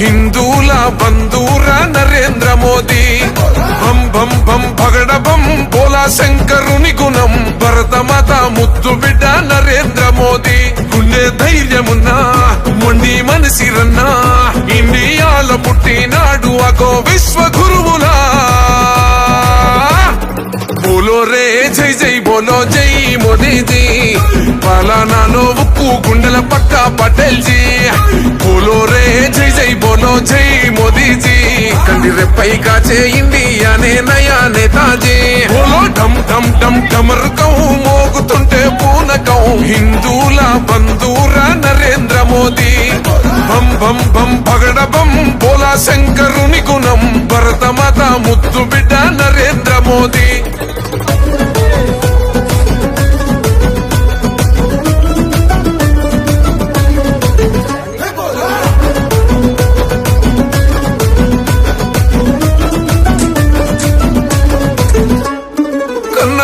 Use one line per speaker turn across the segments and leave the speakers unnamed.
హిందూల బంధూర నరేంద్ర మోదీ. బం బం బం పగడ బం బోలా శంకరుని గుణం. భరత భరతమాత ముద్దు బిడ్డ నరేంద్ర మోదీ. గుండె ధైర్యమున్నా మొండి మనసిరన్నా. ఇండియాల పుట్టినాడు అగో విశ్వ గురువులా బోలో రే జై జై బోలో జై మోదీజీ. పలానాలో ఉక్కు గుండెల పక్క పటేల్జీ. బోలో రే జై జై జై మోదీజీ కంది రెప్పై కాచే ఇండియానే నయా నేతాజీ బోలో ఢమ్ ఢమ్ ఢమ్ ఢమరుకం మోగుతుంటే పూనకం హిందూల బంధూర నరేంద్ర మోదీ. బం బం బం పగడ బం బోలా శంకరుని గుణం. భరత మత ముద్దు బిడ్డ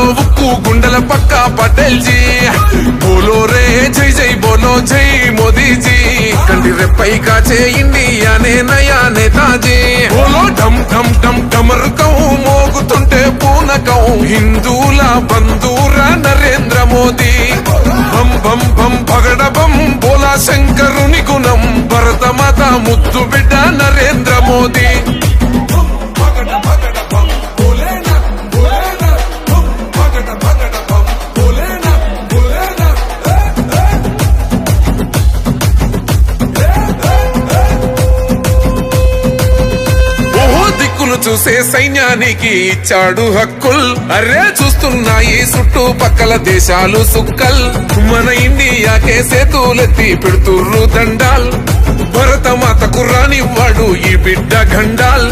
బోలో ఉక్కు గుండెల పక్క పటేల్ జీ బోలో రే జై జై బోలో జై మోదీజీ. కంటి రెప్పై కాచే ఇండియానే నయా నేతాజీ బోలో ఢమ్ ఢమ్ ఢమ్ ఢమరుకం మోగుతుంటే పూనకం హిందూల బంధూర నరేంద్ర మోదీ. బం బం బం పగడ బం బోలా శంకరుని గుణం. భరతమాత ముద్దు బిడ్డ నరేంద్ర చూసే సైన్యానికి ఇచ్చాడు హక్కుల్. అరే చూస్తున్నాయి చుట్టుపక్కల దేశాలు సుక్కల్. మన ఇండియాకే సేతులెత్తి పెడుతుర్రు దండాల్. భరతమాతకు రానివ్వాడు ఈ బిడ్డ గండాల్